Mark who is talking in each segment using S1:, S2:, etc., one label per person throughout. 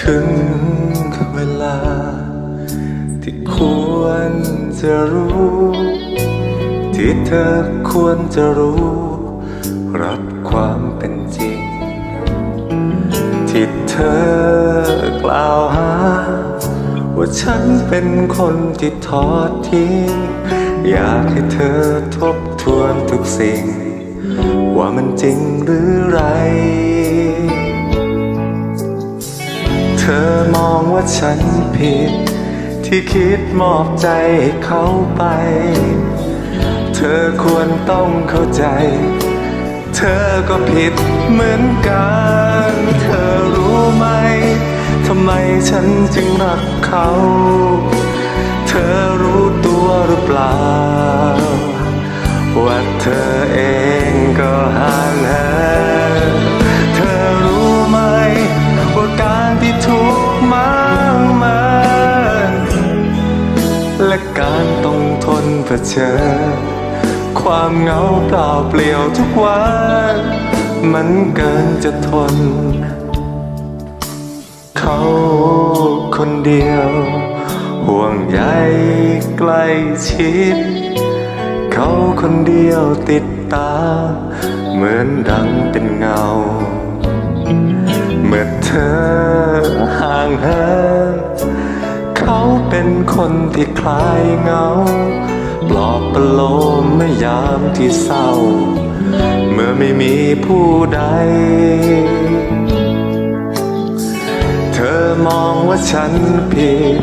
S1: ถึงเวลา ที่ควรจะรู้ ที่เธอควรจะรู้ รับความเป็นจริง ที่เธอกล่าวหา ว่าฉันเป็นคนที่ทอดทิ้ง อยากให้เธอทบทวนทุกสิ่ง ว่ามันจริงหรือไร อมองว่าฉันผิด ที่คิดมอบใจให้เขาไป เธอควรต้องเข้าใจ เธอก็ผิดเหมือนกัน เธอรู้ไหมทำไมฉันจึงรักเขา และการต้องทนเผชิญความเหงาเปล่าเปลี่ยวทุกวัน มันเกินจะทน เขาคนเดียว ห่วงใยใกล้ชิด เขาคนเดียวติดตา เหมือนดังเป็นเงา เมื่อเธอห่างเหิน เขาเป็นคนที่คลายเงา ปลอบประโลมเมื่อยามที่เศร้า เมื่อไม่มีผู้ใด เธอมองว่าฉันผิด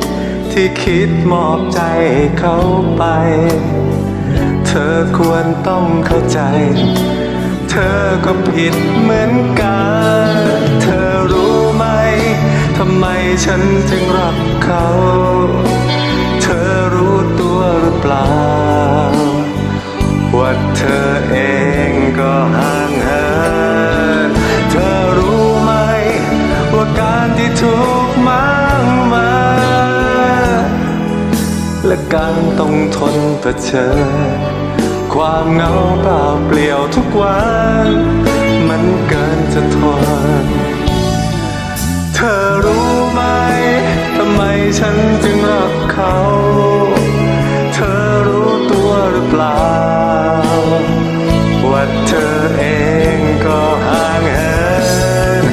S1: ที่คิดมอบใจใเขาไป เธอควรต้องเข้าใจ เธอก็ผิดเหมือนกัน ทำไมฉันจึงรักเขา เธอรู้ตัวหรือเปล่า ว่าเธอเองก็ห่างเหินเธอรู้ไหม ว่าการที่ทุกข์มากมา และการต้องทนเผชิญความเหงาเปล่าเปลี่ยวทุกวัน มันเกินจะทนเธอ ฉันจึงรักเขา เธอรู้ตัวหรือเปล่า ว่าเธอเองก็ห่างเหิน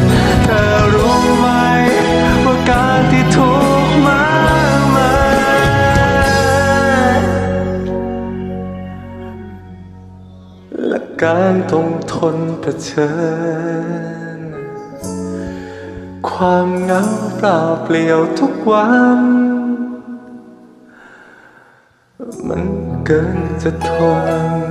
S1: เธอรู้ไหมว่าการที่ทุกข์มากมายและการต้องทนเผชิญ ความเหงาเปล่าเปลี่ยวทุกวัน มันเกินจะทน